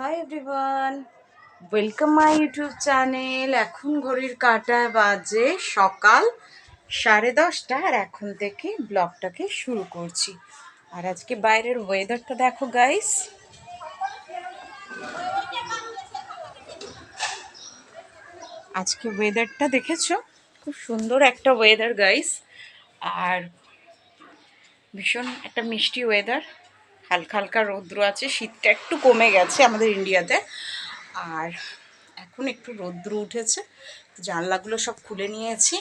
Hi everyone welcome my YouTube channel এখন ঘড়ির কাটা বাজে সকাল সাড়ে দশটা আর এখন থেকে ব্লগটাকে শুরু করছি। আর আজকে বাইরের ওয়েদারটা দেখো গাইস আজকে ওয়েদারটা দেখেছ? খুব সুন্দর একটা ওয়েদার গাইস আর ভীষণ একটা মিষ্টি ওয়েদার হালকা হালকা রৌদ্র আছে, শীতটা একটু কমে গেছে আমাদের ইন্ডিয়াতে। আর এখন একটু রৌদ্র উঠেছে, জানলাগুলো সব খুলে নিয়েছি,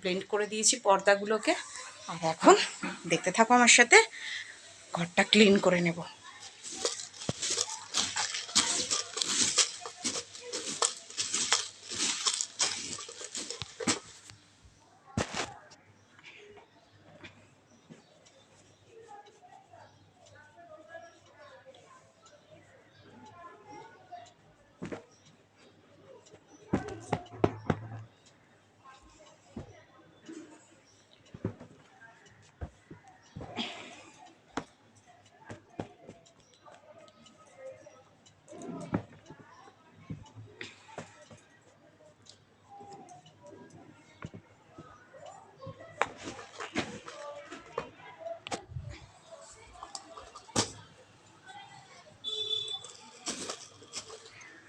ব্লেন্ড করে দিয়েছি পর্দাগুলোকে। আর এখন দেখতে থাকো আমার সাথে, ঘরটা ক্লিন করে নেব।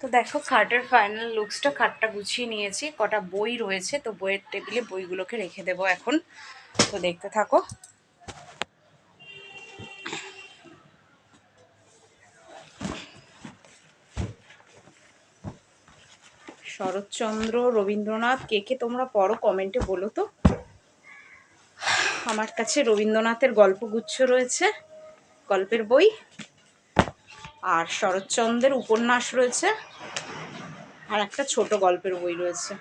তো দেখো, খাটের ফাইনাল লুকসটা খাটটা গুছিয়ে নিয়েছি। কটা বই রয়েছে, তো বইয়ের টেবিলে বইগুলোকে রেখে দেবো এখন। তো দেখতে থাকো। শরৎচন্দ্র, রবীন্দ্রনাথ, কে কে তোমরা পড়ো কমেন্টে বলো তো। আমার কাছে রবীন্দ্রনাথের গল্পগুচ্ছ রয়েছে, গল্পের বই। আর শরৎচন্দ্রের উপন্যাস রয়েছে। আর একটা ছোট গল্পের বই রয়েছে।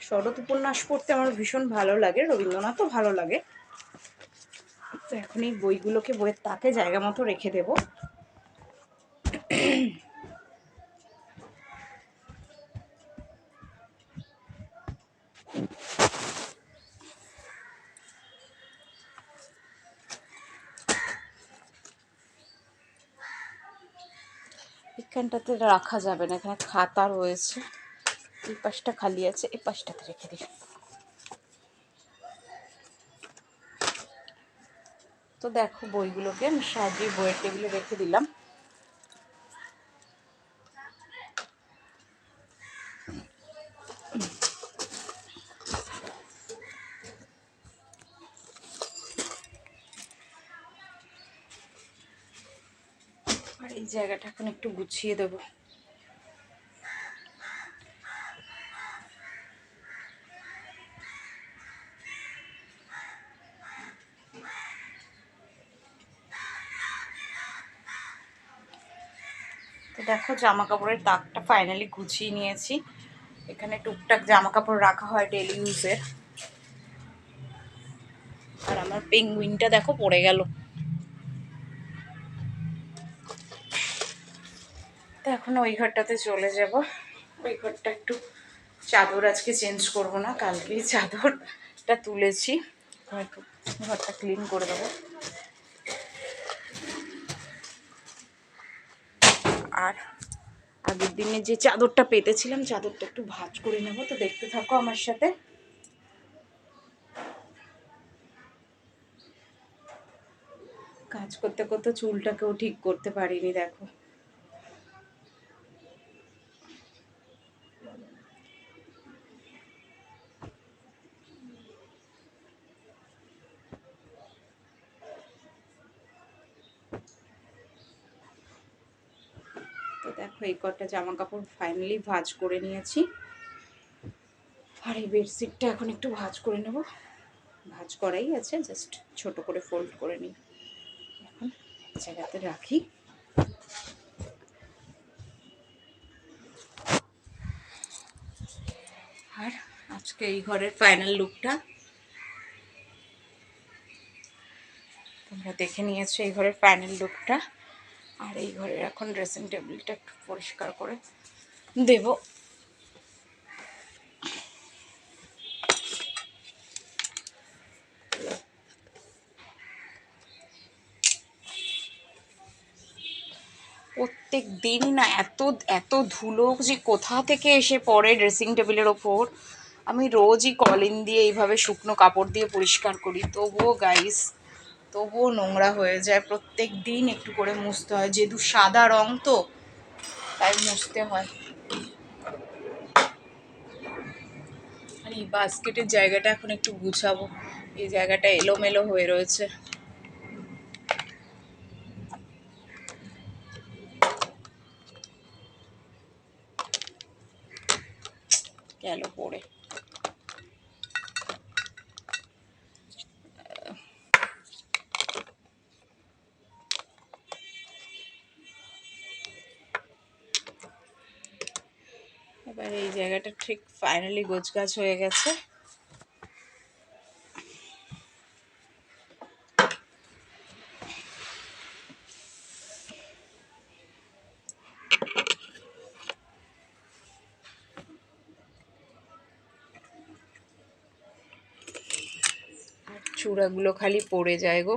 শরৎ উপন্যাস পড়তে আমার ভীষণ ভালো লাগে, রবীন্দ্রনাথও ভালো লাগে। তো এখন এই বইগুলোকে বইয়ের তাকে জায়গা মতো রেখে দেব। এখানটাতে রাখা যাবে না, এখানে খাতা রয়েছে। এই পাশটা খালি আছে, এই পাশটাতে রেখে দিই। তো দেখো বইগুলোকে আমি সাজিয়ে বইয়ের টেবিলে রেখে দিলাম আর এই জায়গাটা এখন একটু গুছিয়ে দেবো। তো দেখো জামা কাপড়ের তাকটা ফাইনালি গুছিয়ে নিয়েছি। এখানে টুকটাক জামা কাপড় রাখা হয় ডেলি ইউজের আর আমার পেঙ্গুইনটা দেখো পড়ে গেল। এখন ওই ঘরটাতে চলে যাব। ওই ঘরটা একটু চাদর আজকে চেঞ্জ করব না, কালকেই চাদরটা তুলেছি। একটু ঘরটা ক্লিন করে দেবো। আর আগের দিনে যে চাদরটা পেতেছিলাম, চাদরটা একটু ভাজ করে নেব, তো দেখতে থাকো আমার সাথে। কাজ করতে করতে চুলটাকেও ঠিক করতে পারিনি, দেখো। এই কটা জামা কাপড় ফাইনালি ভাজ করে নিয়েছি। আর এই বেডশিটটা এখন একটু ভাজ করে নেব। ভাজ করাই আছে জাস্ট ছোট করে ফোল্ড করে নিই। এখন জায়গাতে রাখি। আর আজকে এই ঘরের ফাইনাল লুকটা তোমরা দেখে নিয়েছো এই ঘরের ফাইনাল লুকটা আর এই ঘরের এখন ড্রেসিং টেবিলটা একটু পরিষ্কার করে দেব। প্রত্যেক দিনই না এত এত ধুলো যে কোথা থেকে এসে পড়ে ড্রেসিং টেবিলের ওপর। আমি রোজই কলিন দিয়ে এইভাবে শুকনো কাপড় দিয়ে পরিষ্কার করি। তবুও গাইস তবুও নোংরা হয়ে যায়। প্রত্যেক দিন একটু করে মুছতে হয়। যেহেতু সাদা রং তো, তাই মুছতে হয়। আর এই বাস্কেটের জায়গাটা এখন একটু গুছাবো। এই জায়গাটা এলোমেলো হয়ে রয়েছে। গেল পড়ে। এই জায়গাটা ঠিক ফাইনালি গোছ গাছ হয়ে গেছে। চূড়াগুলো খালি পড়ে যায় গো।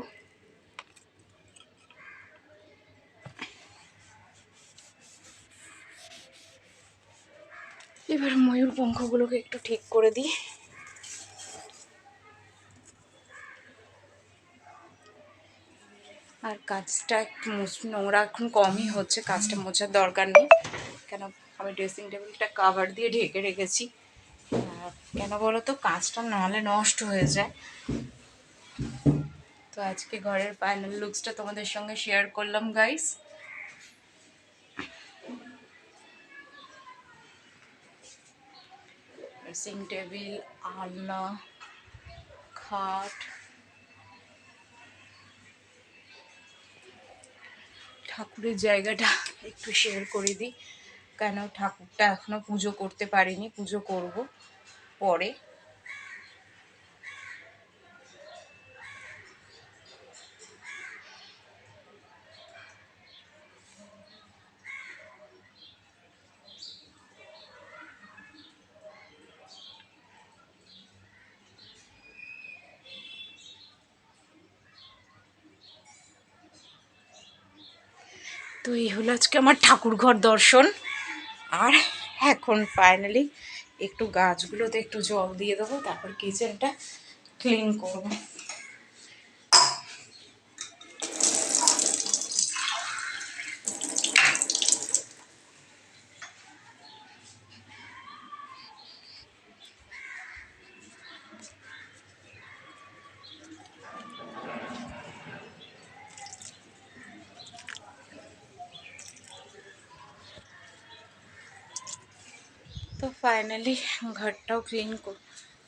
পঙ্খগুলোকে একটু ঠিক করে দিই। আর কাজটা একটু নোংরা এখন কমই হচ্ছে, কাজটা মোছার দরকার নেই। কেন, আমি ড্রেসিং টেবিলটা কাভার দিয়ে ঢেকে রেখেছি। কেন বলো তো কাজটা নাহলে নষ্ট হয়ে যায়। তো আজকে ঘরের ফাইনাল লুকসটা তোমাদের সঙ্গে শেয়ার করলাম গাইস ড্রেসিং টেবিল আলনা খাট ঠাকুরের জায়গাটা একটু শেয়ার করে দিই। কেন ঠাকুরটা এখনও পুজো করতে পারিনি, পুজো করব পরে। এই হলো আজকে আমার ঠাকুর ঘর দর্শন। আর এখন ফাইনালি একটু গাছগুলোতে একটু জল দিয়ে দেবো, তারপর কিচেনটা ক্লিন করব। তো ফাইনালি ঘরটাও ক্লিন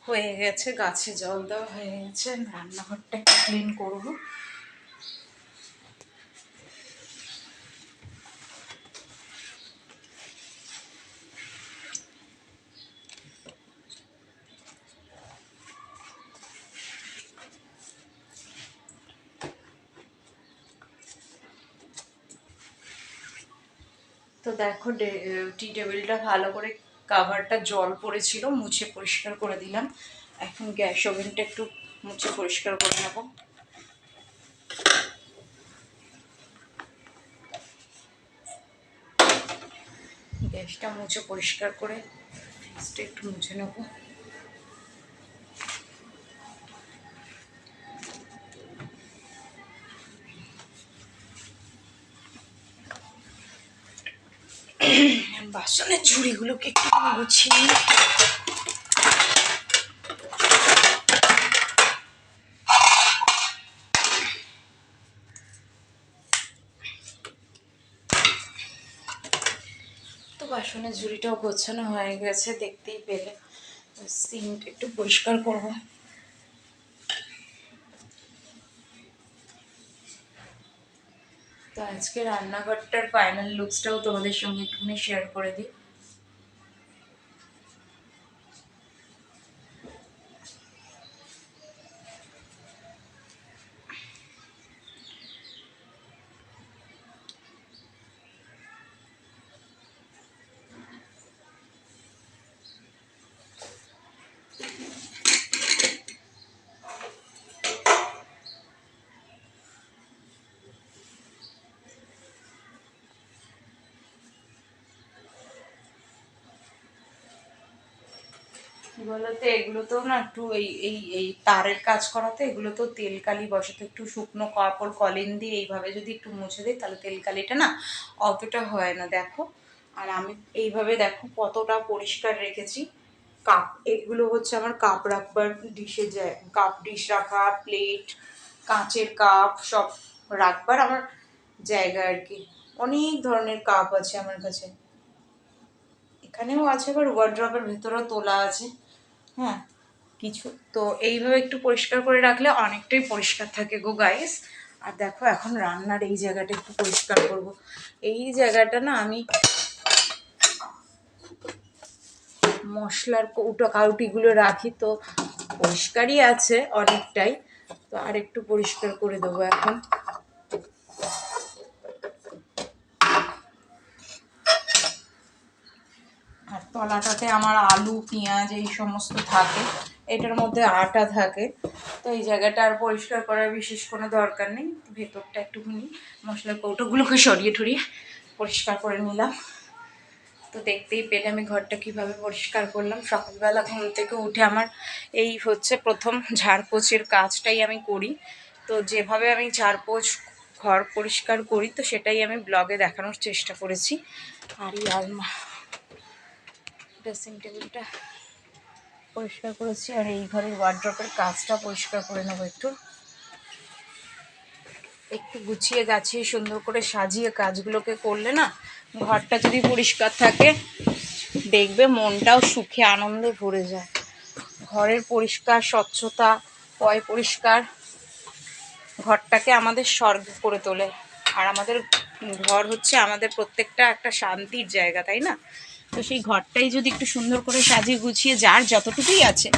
হয়ে গেছে, গাছে জল দেওয়া হয়ে গেছে, রান্নাঘরটা ক্লিন করব। তো দেখো টি টেবিলটা ভালো করে কাভারটা জল পড়েছিল, মুছে পরিষ্কার করে দিলাম। এখন গ্যাস ওভেনটা একটু মুছে পরিষ্কার করে নেব। গ্যাসটা মুছে পরিষ্কার করে একটু মুছে নেব। বাসনের ঝুড়িগুলোকে একটু গুছিয়ে। তো বাসনের ঝুড়িটাও গোছানো হয়ে গেছে, দেখতেই পেলে সিঙ্ক একটু পরিষ্কার করব আজকে রান্নাঘরটার ফাইনাল লুকসটাও তোমাদের সঙ্গে একটুখানি শেয়ার করে দিই। কি বলতো, এগুলোতেও না একটু এই এই এই তারের কাজ করাতে এগুলো তো তেল কালি বসে তো একটু শুকনো কাপড়, কলিন দিয়ে এইভাবে যদি একটু মুছে দিই, তাহলে তেল কালিটা না অতটা হয় না, দেখো। আর আমি এইভাবে দেখো কতটা পরিষ্কার রেখেছি। কাপ, এগুলো হচ্ছে আমার কাপ রাখবার ডিশে যায় কাপ ডিশ রাখা, প্লেট, কাঁচের কাপ, সব রাখবার আমার জায়গা আর কি। অনেক ধরনের কাপ আছে আমার কাছে। এখানেও আছে আবার ওয়ার্ড্রপের ভেতরেও তোলা আছে। হ্যাঁ কিছু। তো এইভাবে একটু পরিষ্কার করে রাখলে অনেকটাই পরিষ্কার থাকে গো গাইস আর দেখো এখন রান্নার এই জায়গাটা একটু পরিষ্কার করব। এই জায়গাটা না আমি মশলার কৌটো কাউটিগুলো রাখি তো পরিষ্কারই আছে অনেকটাই। তো আর একটু পরিষ্কার করে দেবো এখন। তলাটাতে আমার আলু, পেঁয়াজ এই সমস্ত থাকে। এটার মধ্যে আটা থাকে। তো এই জায়গাটা আর পরিষ্কার করার বিশেষ কোনো দরকার নেই। ভেতরটা একটুখানি মশলার কৌটোগুলোকে সরিয়ে ঠরিয়ে পরিষ্কার করে নিলাম। তো দেখতেই পেলে আমি ঘরটা কীভাবে পরিষ্কার করলাম। সকালবেলা ঘুম থেকে উঠে আমার এই হচ্ছে প্রথম ঝাড়পোছের কাজটাই আমি করি। তো যেভাবে আমি ঝাড়পোছ ঘর পরিষ্কার করি, তো সেটাই আমি ব্লগে দেখানোর চেষ্টা করেছি। আর এই ড্রেসিং টেবিলটা পরিষ্কার করেছি আর এই ঘরের ওয়ার্ড্রপের কাজটা পরিষ্কার করে নেব একটু। একটু গুছিয়ে গাছিয়ে সুন্দর করে সাজিয়ে কাজগুলোকে করলে না, ঘরটা যদি পরিষ্কার থাকে, দেখবে মনটাও সুখে আনন্দে ভরে যায়। ঘরের পরিষ্কার, স্বচ্ছতা, পয় পরিষ্কার, ঘরটাকে আমাদের স্বর্গ করে তোলে। আর আমাদের ঘর হচ্ছে আমাদের প্রত্যেকটা একটা শান্তির জায়গা, তাই না? তো সেই ঘরটাই যদি একটু সুন্দর করে সাজিয়ে গুছিয়ে, যার যতটুকুই আছে,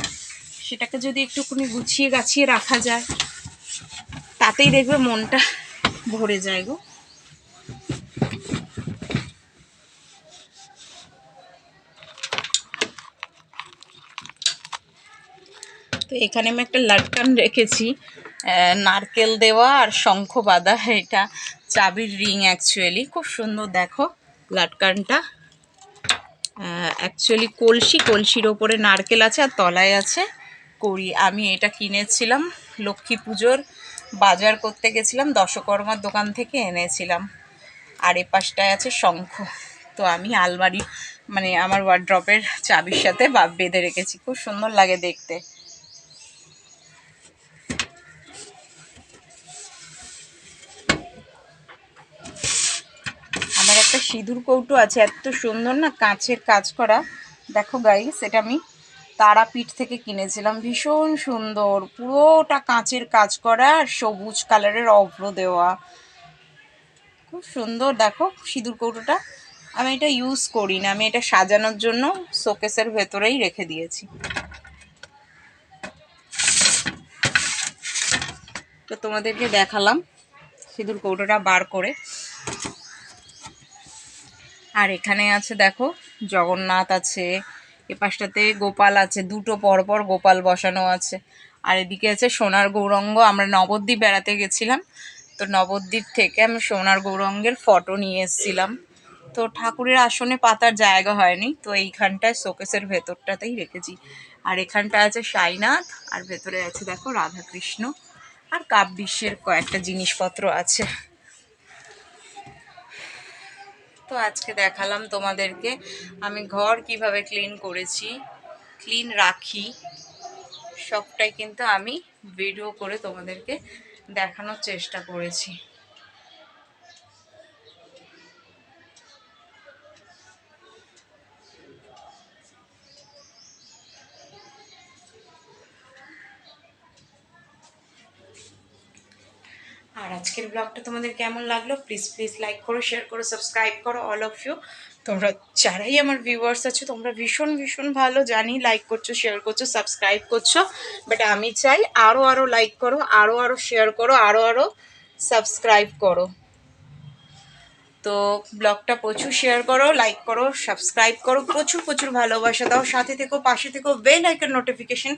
সেটাকে যদি একটুখানি গুছিয়ে গাছিয়ে রাখা যায়, তাতেই দেখবে মনটা ভরে যায় গো। তো এখানে আমি একটা লাটকান রেখেছি নারকেল দেওয়া আর শঙ্খ বাঁধা, এটা চাবির রিং অ্যাকচুয়ালি খুব সুন্দর, দেখো লাটকানটা অ্যাকচুয়ালি কলসি, কলসির ওপরে নারকেল আছে আর তলায় আছে কড়ি। আমি এটা কিনেছিলাম লক্ষ্মী পুজোর, বাজার করতে গেছিলাম, দশকর্মার দোকান থেকে এনেছিলাম। আর এ পাশটায় আছে শঙ্খ। তো আমি আলমারি মানে আমার ওয়ার্ড্রপের চাবির সাথে বা বেঁধে রেখেছি। খুব সুন্দর লাগে দেখতে। সিঁদুর কৌটো আছে, এত সুন্দর না কাঁচের কাজ করা। দেখো গাইস এটা আমি তারাপীঠ থেকে কিনেছিলাম, ভীষণ সুন্দর। পুরোটা কাঁচের কাজ করা আর সবুজ কালারের অভ্র দেওয়া। খুব সুন্দর, দেখো সিঁদুর কৌটোটা। আমি এটা ইউজ করি না আমি এটা সাজানোর জন্য শোকেসের ভেতরেই রেখে দিয়েছি। তো তোমাদেরকে দেখালাম সিঁদুর কৌটোটা বার করে। আর এখানে আছে, দেখো, জগন্নাথ আছে, এ পাশটাতে গোপাল আছে, দুটো পরপর গোপাল বসানো আছে। আর এদিকে আছে সোনার গৌরঙ্গ, আমরা নবদ্বীপ বেড়াতে গেছিলাম। তো নবদ্বীপ থেকে আমি সোনার গৌরঙ্গের ফটো নিয়ে এসেছিলাম। তো ঠাকুরের আসনে পাতার জায়গা হয়নি, তো এইখানটায় শোকেসের ভেতরটাতেই রেখেছি। আর এখানটা আছে সাইনাথ, আর ভেতরে আছে, দেখো, রাধাকৃষ্ণ। আর কাপ বিশ্বের কয়েকটা জিনিসপত্র আছে। তো আজকে দেখালাম তোমাদেরকে। আমি ঘর কীভাবে ক্লিন করেছি ক্লিন রাখি, সবটাই কিন্তু আমি ভিডিও করে তোমাদেরকে দেখানোর চেষ্টা করেছি। আজকের ব্লগটা তোমাদের কেমন লাগল? প্লিজ প্লিজ লাইক করো শেয়ার করো সাবস্ক্রাইব করো অল অফ ইউ তোমরা যারাই আমার ভিউয়ার্স আছো, তোমরা ভীষণ ভীষণ ভালো জানি। লাইক করছ শেয়ার করছ সাবস্ক্রাইব করছ। বাট আমি চাই আরও আরও লাইক করো আরও আরও শেয়ার করো আরও আরও সাবস্ক্রাইব করো। তো ব্লগটা প্রচুর শেয়ার করো লাইক করো সাবস্ক্রাইব করো, প্রচুর প্রচুর ভালোবাসা দাও, সাথে থেকো, পাশে থেকো বেল আইকন নোটিফিকেশন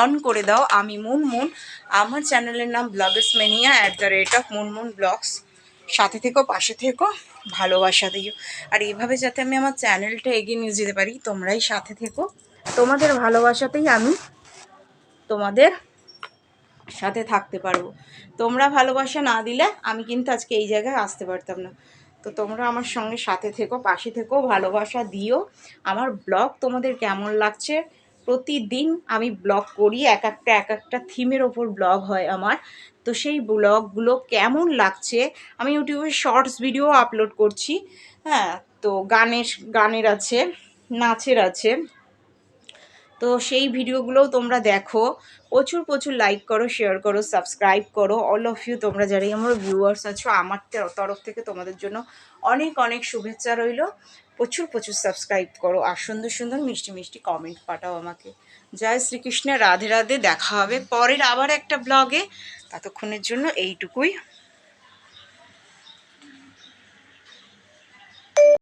অন করে দাও। আমি মুন মুন আমার চ্যানেলের নাম blogs mania at the rate of Moon Moon blogs সাথে থেকো, পাশে থেকো, ভালোবাসা দিও। আর এইভাবে যাতে আমি আমার চ্যানেলটা এগিয়ে নিয়ে যেতে পারি, তোমরাই সাথে থেকো। তোমাদের ভালোবাসাতেই আমি তোমাদের সাথে থাকতে পারব। তোমরা ভালোবাসা না দিলে আমি কিন্তু আজকে এই জায়গায় আসতে পারতাম না। তো তোমরা আমার সঙ্গে সাথে থেকো, পাশে থেকো, ভালোবাসা দিও। আমার ব্লগ তোমাদের কেমন লাগছে? প্রতিদিন আমি ব্লগ করি, এক একটা এক একটা থিমের ওপর ব্লগ হয় আমার। তো সেই ব্লগগুলো কেমন লাগছে? আমি ইউটিউবে শর্টস ভিডিও আপলোড করছি। হ্যাঁ তো গানের গানের আছে, নাচের আছে। তো সেই ভিডিওগুলোও তোমরা দেখো। প্রচুর প্রচুর লাইক করো শেয়ার করো সাবস্ক্রাইব করো। অল অফ ইউ তোমরা যারাই আমার ভিউয়ার্স আছো আমার তরফ থেকে তোমাদের জন্য অনেক অনেক শুভেচ্ছা রইল। প্রচুর প্রচুর সাবস্ক্রাইব করো। আর সুন্দর সুন্দর মিষ্টি মিষ্টি কমেন্ট পাঠাও আমাকে। জয় শ্রীকৃষ্ণ, রাধে রাধে। দেখা হবে পরের আবার একটা ব্লগে ততক্ষণের জন্য এইটুকুই।